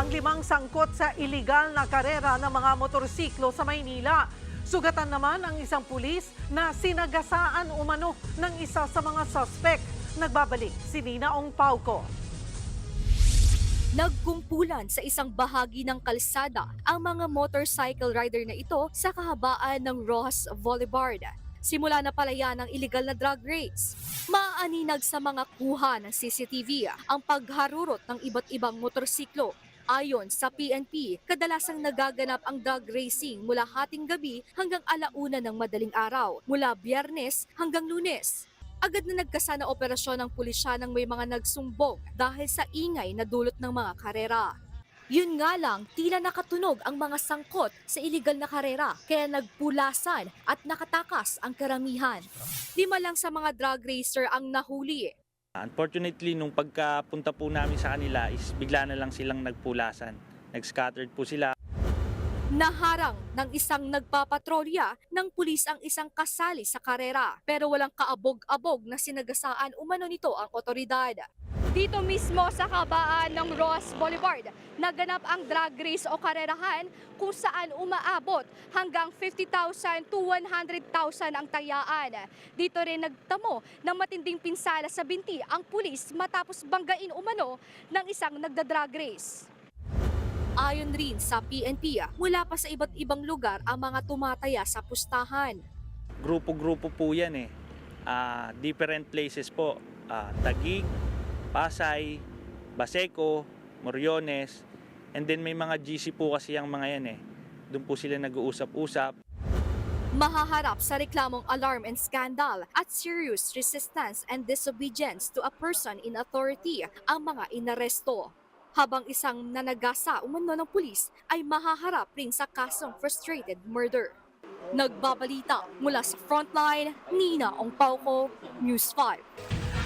ang limang sangkot sa iligal na karera ng mga motorsiklo sa Maynila. Sugatan naman ang isang pulis na sinagasaan umano ng isa sa mga suspect. Nagbabalik si Nina Ong Pauco. Nagkumpulan sa isang bahagi ng kalsada ang mga motorcycle rider na ito sa kahabaan ng Rojas Boulevard. Simula na pala yan ang illegal na drug race. Maaninag sa mga kuha ng CCTV ang pagharurot ng iba't ibang motorsiklo. Ayon sa PNP, kadalasang nagaganap ang drug racing mula hating gabi hanggang alauna ng madaling araw, mula biyernes hanggang lunes. Agad na nagkasa na operasyon ng pulisya nang may mga nagsumbong dahil sa ingay na dulot ng mga karera. Yun nga lang, tila nakatunog ang mga sangkot sa iligal na karera, kaya nagpulasan at nakatakas ang karamihan. Lima lang sa mga drug racer ang nahuli. Unfortunately, nung pagkapunta po namin sa kanila is bigla na lang silang nagpulasan. Nag-scattered po sila. Naharang ng isang nagpapatrolya ng pulis ang isang kasali sa karera pero walang kaabog-abog na sinagasaan umano nito ang otoridad. Dito mismo sa kabaan ng Ross Boulevard, naganap ang drag race o karerahan kung saan umaabot hanggang 50,000 to 100,000 ang tayaan. Dito rin nagtamo ng matinding pinsala sa binti ang pulis matapos banggain umano ng isang nagda-drag race. Ayon rin sa PNP, mula pa sa iba't ibang lugar ang mga tumataya sa pustahan. Grupo-grupo po yan eh. Ah, different places po. Ah, Taguig, Pasay, Baseco, Moriones. And then may mga GC po kasi yung mga yan eh. Doon po sila nag-uusap-usap. Mahaharap sa reklamong alarm and scandal at serious resistance and disobedience to a person in authority ang mga inaresto. Habang isang nanagasa umano ng pulis ay mahaharap rin sa kasong frustrated murder. Nagbabalita mula sa frontline, Nina Ongpauco, News 5.